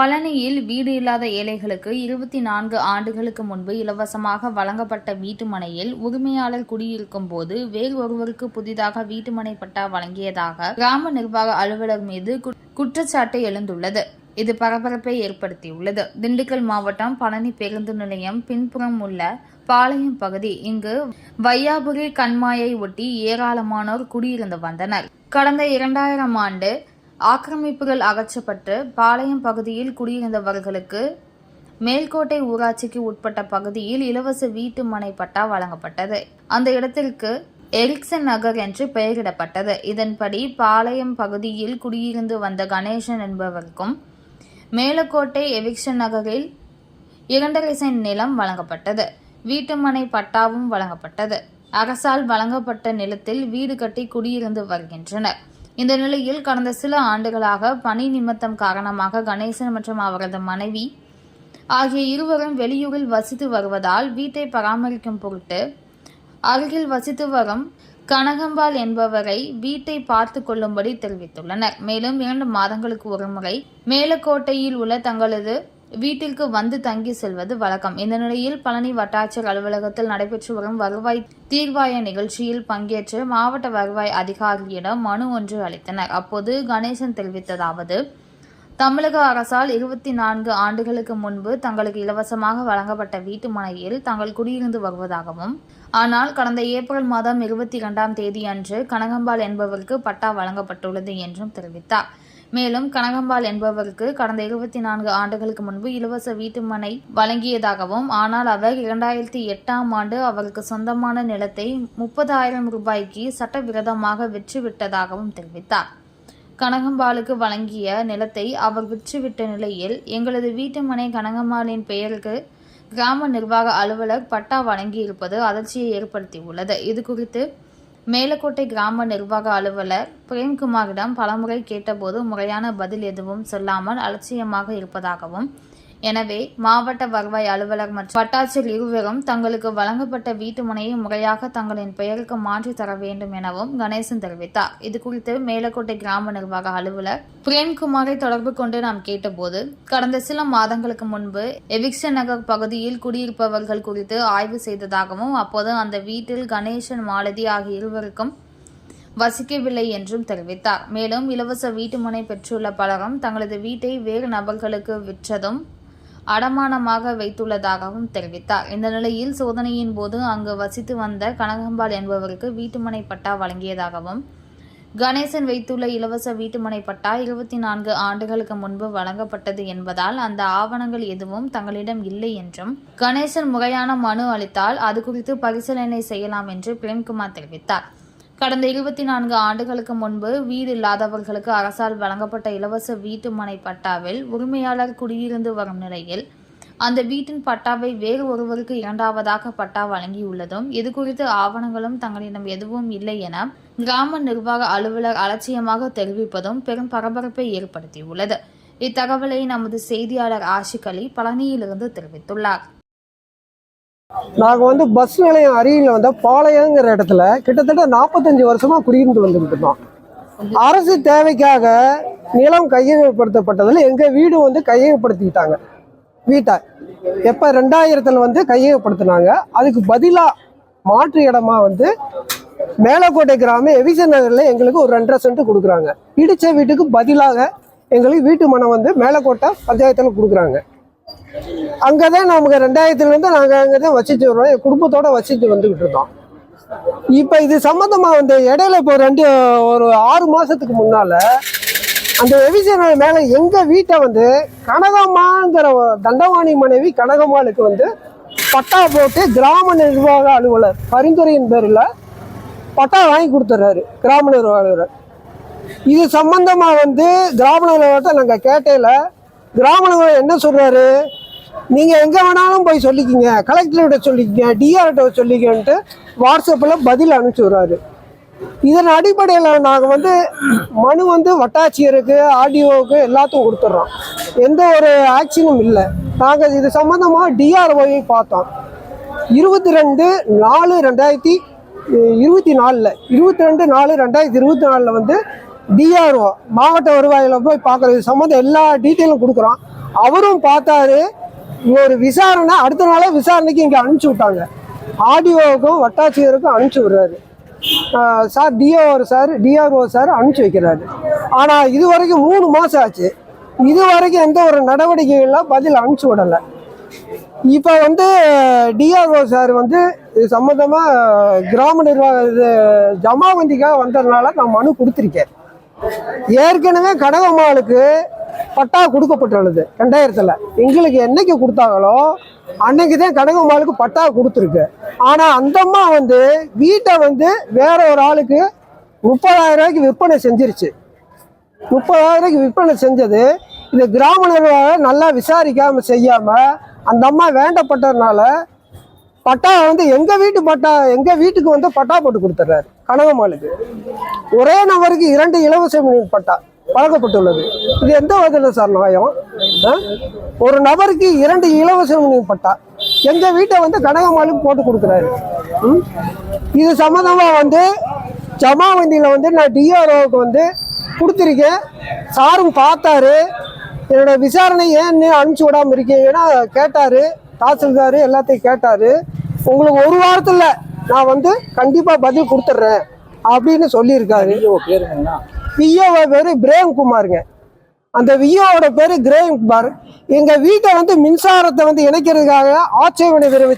பழனியில் வீடு இல்லாத ஏழைகளுக்கு இருபத்தி நான்கு ஆண்டுகளுக்கு முன்பு இலவசமாக வழங்கப்பட்ட வீட்டுமனையில் உரிமையாளர் குடியிருக்கும் போது வேறு ஒருவருக்கு புதிதாக வீட்டுமனை பட்டா வழங்கியதாக கிராம நிர்வாக அலுவலர் மீது கு- குற்றச்சாட்டு எழுந்துள்ளது. இது பரபரப்பை ஏற்படுத்தியுள்ளது. திண்டுக்கல் மாவட்டம் பழனி பேருந்து நிலையம் பின்புறம் உள்ள பாளையம் பகுதி. இங்கு வையாபுரி கண்மாயை ஒட்டி ஏராளமானோர் குடியிருந்து வந்தனர். கடந்த இரண்டாயிரம் ஆண்டு ஆக்கிரமிப்புகள் அகற்றப்பட்டு பாளையம் பகுதியில் குடியிருந்தவர்களுக்கு மேல்கோட்டை ஊராட்சிக்கு உட்பட்ட பகுதியில் இலவச வீட்டு மனை பட்டா வழங்கப்பட்டது. அந்த இடத்திற்கு எரிக்சன் நகர் என்று பெயரிடப்பட்டது. இதன்படி பாளையம் பகுதியில் குடியிருந்து வந்த கணேசன் என்பவருக்கும் மேலக்கோட்டை எவிக்சன் நகரில் இரண்டரை சென்ட் நிலம் வழங்கப்பட்டது. வீட்டுமனை பட்டாவும் வழங்கப்பட்டது. அரசால் வழங்கப்பட்ட நிலத்தில் வீடு கட்டி குடியிருந்து வருகின்றனர். இந்த நிலையில் கடந்த சில ஆண்டுகளாக பணி நிமித்தம் காரணமாக கணேசன் மற்றும் அவரது மனைவி ஆகிய இருவரும் வெளியூரில் வசித்து வருவதால் வீட்டை பராமரிக்கும் பொருட்டு அருகில் வசித்து வரும் கனகம்பால் என்பவரை வீட்டை பார்த்து கொள்ளும்படி தெரிவித்துள்ளனர். மேலும் இரண்டு மாதங்களுக்கு ஒருமுறை மேலக்கோட்டையில் உள்ள தங்களது வீட்டிற்கு வந்து தங்கி செல்வது வழக்கம். இந்த நிலையில் பழனி வட்டாட்சியர் அலுவலகத்தில் நடைபெற்று வரும் வருவாய் தீர்வாய நிகழ்ச்சியில் பங்கேற்று மாவட்ட வருவாய் அதிகாரியிடம் மனு ஒன்று அளித்தனர். அப்போது கணேசன் தெரிவித்ததாவது தமிழக அரசால் இருபத்தி நான்கு ஆண்டுகளுக்கு முன்பு தங்களுக்கு இலவசமாக வழங்கப்பட்ட வீட்டு மனையில் தாங்கள் குடியிருந்து வருவதாகவும் ஆனால் கடந்த ஏப்ரல் மாதம் இருபத்தி இரண்டாம் தேதி அன்று கனகம்பாள் என்பவருக்கு பட்டா வழங்கப்பட்டுள்ளது என்றும் தெரிவித்தார். மேலும் கனகம்பாள் என்பவருக்கு கடந்த இருபத்தி நான்கு ஆண்டுகளுக்கு முன்பு இலவச வீட்டு மனை வழங்கியதாகவும் ஆனால் அவர் இரண்டாயிரத்தி எட்டாம் ஆண்டு அவருக்கு சொந்தமான நிலத்தை முப்பதாயிரம் ரூபாய்க்கு சட்டவிரோதமாக விற்றுவிட்டதாகவும் தெரிவித்தார். கனகம்பாளுக்கு வழங்கிய நிலத்தை அவர் விற்றுவிட்ட நிலையில் எங்களது வீட்டு மனை கனகம்பாளின் பெயருக்கு கிராம நிர்வாக அலுவலர் பட்டா வழங்கியிருப்பது அதிர்ச்சியை ஏற்படுத்தியுள்ளது. இது குறித்து மேலக்கோட்டை கிராம நிர்வாக அலுவலர் பிரேம்குமாரிடம் பலமுறை கேட்டபோது முறையான பதில் எதுவும் சொல்லாமல் அலட்சியமாக இருப்பதாகவும் எனவே மாவட்ட வருவாய் அலுவலர் மற்றும் வட்டாட்சியர் இருவரும் தங்களுக்கு வழங்கப்பட்ட வீட்டு மனையை முறையாக தங்களின் பெயருக்கு மாற்றி தர வேண்டும் எனவும் கணேசன் தெரிவித்தார். இது குறித்து மேலக்கோட்டை கிராம நிர்வாக அலுவலர் பிரேம்குமாரை தொடர்பு கொண்டு நாம் கேட்டபோது கடந்த சில மாதங்களுக்கு முன்பு எவிக்சன் நகர் பகுதியில் குடியிருப்பவர்கள் குறித்து ஆய்வு செய்ததாகவும் அப்போது அந்த வீட்டில் கணேசன் மாலதி ஆகிய இருவருக்கும் வசிக்கவில்லை என்றும் தெரிவித்தார். மேலும் இலவச வீட்டுமனை பெற்றுள்ள பலரும் தங்களது வீட்டை வேறு நபர்களுக்கு விற்றதும் அடமானமாக வைத்துள்ளதாகவும் தெரிவித்தார். இந்த நிலையில் சோதனையின் போது அங்கு வசித்து வந்த கனகம்பாள் என்பவருக்கு வீட்டுமனை பட்டா வழங்கியதாகவும் கணேசன் வைத்துள்ள இலவச வீட்டுமனை பட்டா இருபத்தி நான்கு ஆண்டுகளுக்கு முன்பு வழங்கப்பட்டது என்பதால் அந்த ஆவணங்கள் எதுவும் தங்களிடம் இல்லை என்றும் கணேசன் முறையான மனு அளித்தால் அது குறித்து பரிசீலனை செய்யலாம் என்று பிரேம்குமார் தெரிவித்தார். கடந்த இருபத்தி நான்கு ஆண்டுகளுக்கு முன்பு வீடு இல்லாதவர்களுக்கு அரசால் வழங்கப்பட்ட இலவச வீட்டு மனை பட்டாவில் உரிமையாளர் குடியிருந்து வரும் நிலையில் அந்த வீட்டின் பட்டாவை வேறு ஒருவருக்கு இரண்டாவதாக பட்டா வழங்கியுள்ளதும் இது குறித்து ஆவணங்களும் தங்களிடம் எதுவும் இல்லை என கிராம நிர்வாக அலுவலர் அலட்சியமாக தெரிவிப்பதும் பெரும் பரபரப்பை ஏற்படுத்தியுள்ளது. இத்தகவலை நமது செய்தியாளர் ஆஷிக் அலி பழனியிலிருந்து தெரிவித்துள்ளார். நாங்கள் வந்து பஸ் நிலையம் அருகில் வந்த பாளையங்கிற இடத்துல கிட்டத்தட்ட நாற்பத்தஞ்சு வருஷமா குடியிருந்து வந்துட்டு இருந்தோம். அரசு தேவைக்காக நிலம் கையகப்படுத்தப்பட்டதில் எங்கள் வீடு வந்து கையகப்படுத்திக்கிட்டாங்க வீட்டை. எப்போ ரெண்டாயிரத்தில் வந்து கையகப்படுத்தினாங்க. அதுக்கு பதிலாக மாற்று இடமா வந்து மேலக்கோட்டை கிராமம் எவிசன் நகரில் எங்களுக்கு ஒரு ரெண்டரை சென்ட் கொடுக்குறாங்க. இடித்த வீட்டுக்கு பதிலாக எங்களுக்கு வீட்டு மனம் வந்து மேலக்கோட்டை பஞ்சாயத்தில் கொடுக்குறாங்க. அங்கே தான் நமக்கு ரெண்டாயிரத்துலேருந்து நாங்கள் அங்கே தான் வசித்து வருவோம் என் குடும்பத்தோடு வசித்து வந்துக்கிட்டு இருந்தோம் இப்போ இது சம்மந்தமாக வந்து இடையில இப்போ ரெண்டு ஒரு ஆறு மாதத்துக்கு முன்னால் அந்த எவிசனர் மேலே எங்கள் வீட்டை வந்து கனகம்மாங்கிற தண்டவாணி மனைவி கனகம்மாளுக்கு வந்து பட்டா போட்டு கிராம நிர்வாக அலுவலர் பரிந்துரையின் பேரில் பட்டா வாங்கி கொடுத்துட்றாரு கிராம நிர்வாக அலுவலர் இது சம்பந்தமாக வந்து கிராம நிர்வாகத்தை நாங்கள் கேட்டையில் கிராம நிர்வாகம் என்ன சொல்கிறாரு நீங்கள் எங்கே வேணாலும் போய் சொல்லிக்கிங்க. கலெக்டர்கிட்ட சொல்லிக்கிங்க டிஆர்கிட்ட சொல்லிக்கன்ட்டு வாட்ஸ்அப்பில் பதில் அனுப்பிச்சி விட்றாரு. இதன் அடிப்படையில் நாங்கள் வந்து மனு வந்து வட்டாட்சியருக்கு ஆர்டிஓவுக்கு எல்லாத்துக்கும் கொடுத்துட்றோம். எந்த ஒரு ஆக்ஷனும் இல்லை. நாங்கள் இது சம்மந்தமாக டிஆர்ஓயை பார்த்தோம். இருபத்தி ரெண்டு நாலு ரெண்டாயிரத்தி இருபத்தி நாலில் இருபத்தி ரெண்டு நாலு ரெண்டாயிரத்தி இருபத்தி நாலில் வந்து டிஆர்ஓ மாவட்ட வருவாயில் போய் பார்க்குறது சம்மந்தம் எல்லா டீட்டெயிலும் கொடுக்குறோம். அவரும் பார்த்தாரு. ஒரு விசாரணை அடுத்த நாளே விசாரணைக்கு இங்கே அனுப்பிச்சி விட்டாங்க. ஆடியோவுக்கும் வட்டாட்சியருக்கும் அனுப்பிச்சி விடுறாரு. Sir DOR sir DRO sir அனுப்பிச்சி வைக்கிறாரு. ஆனால் இது வரைக்கும் மூணு மாதம் ஆச்சு. இது வரைக்கும் எந்த ஒரு நடவடிக்கைகள்லாம் பதில் அனுப்பிச்சி விடலை. இப்போ வந்து டிஆர்ஓ சார் வந்து இது சம்மந்தமாக கிராம நிர்வாக இது ஜமாவந்திக்காக வந்ததுனால நான் மனு கொடுத்துருக்கேன். ஏற்கனவே கனகம்மாளுக்கு பட்டா கொடுக்கப்பட்டுள்ளது. ரெண்டாயிரத்தில். எங்களுக்கு என்னைக்கு கொடுத்தாங்களோ அன்னைக்கு தான் கனகம்மாளுக்கு பட்டா கொடுத்துருக்கு. ஆனால் அந்தம்மா வந்து வீட்டை வந்து வேற ஒரு ஆளுக்கு முப்பதாயிரம் ரூபாய்க்கு விற்பனை செஞ்சிருச்சு. முப்பதாயிரம் ரூபாய்க்கு விற்பனை செஞ்சது இது கிராம நிர்வாகம் நல்லா விசாரிக்காமல் செய்யாமல் அந்த அம்மா வேண்டப்பட்டதுனால பட்டா வந்து எங்கள் வீட்டு பட்டா எங்கள் வீட்டுக்கு வந்து பட்டா போட்டு கொடுத்துட்றாரு கனகம்மாளுக்கு ஒரே நபருக்கு இரண்டு இலவச பட்டா. வழங்கப்பட்டுள்ளது. இது எந்த வகையில் சார் நியாயம்? ஒரு நபருக்கு இரண்டு இலவச பட்டா எங்கள் வீட்டை வந்து கனகம்மாளுக்கு போட்டு கொடுக்குறாரு. ம்? இது சம்மந்தமாக வந்து ஜமாவந்தியில் வந்து நான் டிஆர்ஓவுக்கு வந்து கொடுத்துருக்கேன். சாரும் பார்த்தாரு. என்னோட விசாரணை ஏன்னு அனுப்பிச்சி விடாமல் இருக்கீங்கன்னா கேட்டார். தாசில்தார் எல்லாத்தையும் கேட்டார். உங்களுக்கு ஒரு வாரத்தில் நான் வந்து கண்டிப்பாக பதில் கொடுத்துட்றேன் அப்படின்னு சொல்லியிருக்காரு. விஏவோட பேர் பிரேம் பிரேம்குமாருங்க. அந்த விஓவோட பேர் கிரேம் குமார் எங்கள் வீட்டை வந்து மின்சாரத்தை வந்து இணைக்கிறதுக்காக ஆட்சேபனை தெரிவிச்சு